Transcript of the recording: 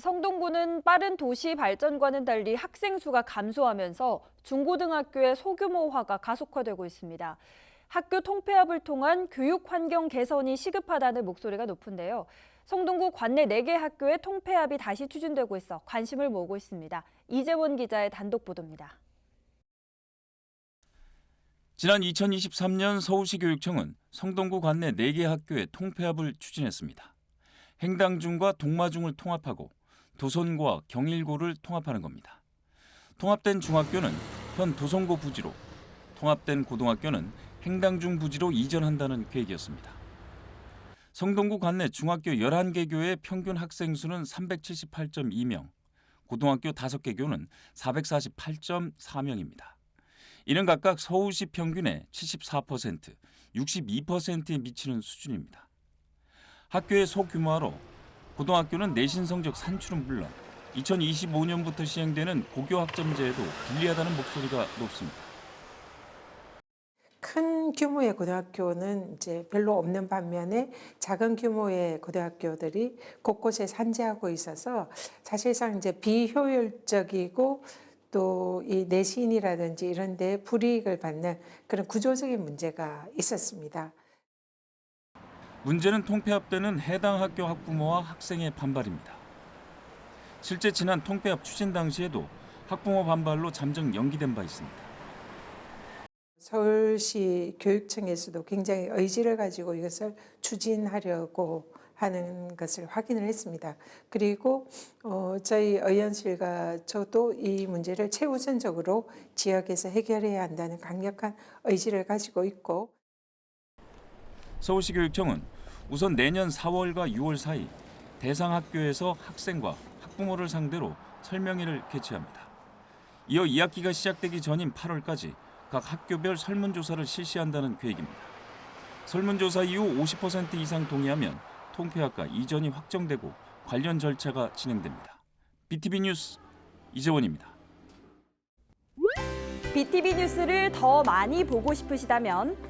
성동구는 빠른 도시 발전과는 달리 학생 수가 감소하면서 중고등학교의 소규모화가 가속화되고 있습니다. 학교 통폐합을 통한 교육 환경 개선이 시급하다는 목소리가 높은데요. 성동구 관내 4개 학교의 통폐합이 다시 추진되고 있어 관심을 모으고 있습니다. 이재원 기자의 단독 보도입니다. 지난 2023년 서울시 교육청은 성동구 관내 4개 학교의 통폐합을 추진했습니다. 행당중과 동마중을 통합하고 도선고와 경일고를 통합하는 겁니다. 통합된 중학교는 현 도선고 부지로, 통합된 고등학교는 행당중 부지로 이전한다는 계획이었습니다. 성동구 관내 중학교 11개 교의 평균 학생 수는 378.2명, 고등학교 5개 교는 448.4명입니다. 이는 각각 서울시 평균의 74%, 62%에 미치는 수준입니다. 학교의 소규모화로 고등학교는 내신 성적 산출은 물론 2025년부터 시행되는 고교 학점제에도 불리하다는 목소리가 높습니다. 큰 규모의 고등학교는 이제 별로 없는 반면에 작은 규모의 고등학교들이 곳곳에 산재하고 있어서 사실상 이제 비효율적이고 또 이 내신이라든지 이런 데 불이익을 받는 그런 구조적인 문제가 있었습니다. 문제는 통폐합 때는 해당 학교 학부모와 학생의 반발입니다. 실제 지난 통폐합 추진 당시에도 학부모 반발로 잠정 연기된 바 있습니다. 서울시 교육청에서도 굉장히 의지를 가지고 이것을 추진하려고 하는 것을 확인을 했습니다. 그리고 어, 저희 의원실과 저도 이 문제를 최우선적으로 지역에서 해결해야 한다는 강력한 의지를 가지고 있고 서울시 교육청은 우선 내년 4월과 6월 사이 대상 학교에서 학생과 학부모를 상대로 설명회를 개최합니다. 이어 2학기가 시작되기 전인 8월까지 각 학교별 설문조사를 실시한다는 계획입니다. 설문조사 이후 50% 이상 동의하면 통폐합과 이전이 확정되고 관련 절차가 진행됩니다. BTV 뉴스 이재원입니다. BTV 뉴스를 더 많이 보고 싶으시다면